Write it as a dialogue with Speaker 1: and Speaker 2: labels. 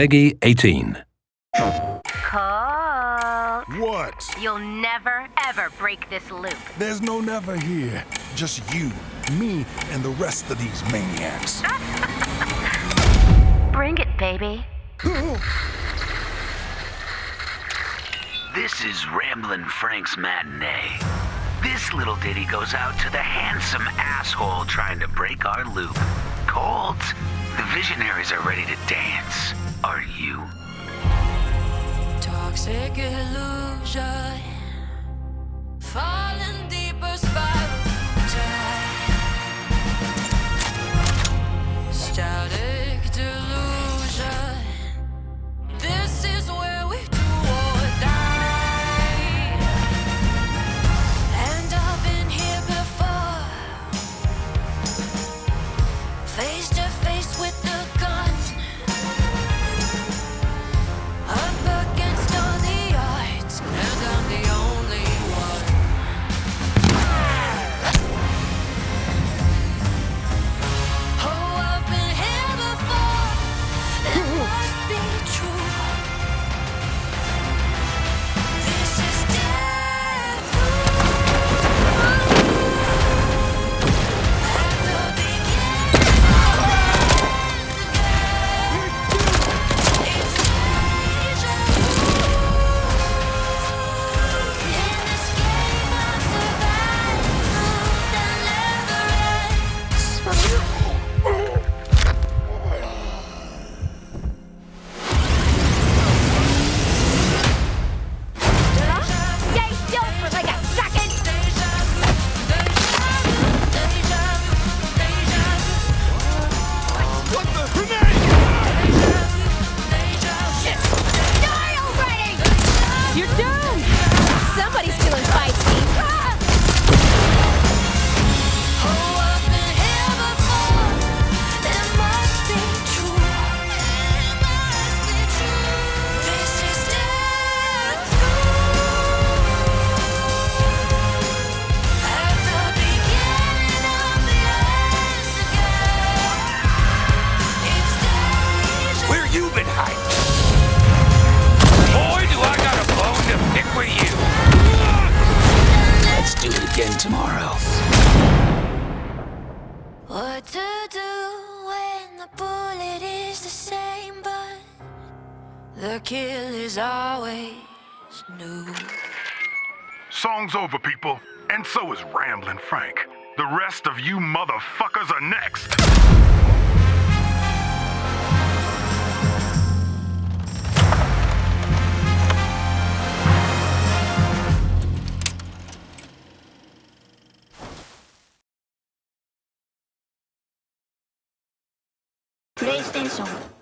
Speaker 1: Peggy 18.
Speaker 2: Cole,
Speaker 3: What?
Speaker 2: you'll never, ever break this loop.
Speaker 3: There's no never here. Just you, me, and the rest of these maniacs.
Speaker 2: Bring it, baby.
Speaker 4: This is Ramblin' Frank's matinee. This little ditty goes out to the handsome asshole trying to break our loop. Colt, the visionaries are ready to dance.
Speaker 5: Toxic illusion.
Speaker 4: Tomorrow.
Speaker 5: What to do when the bullet is the same, but the kill is always new.
Speaker 3: Song's over, people. And so is Ramblin' Frank. The rest of you motherfuckers are next.
Speaker 6: 项目。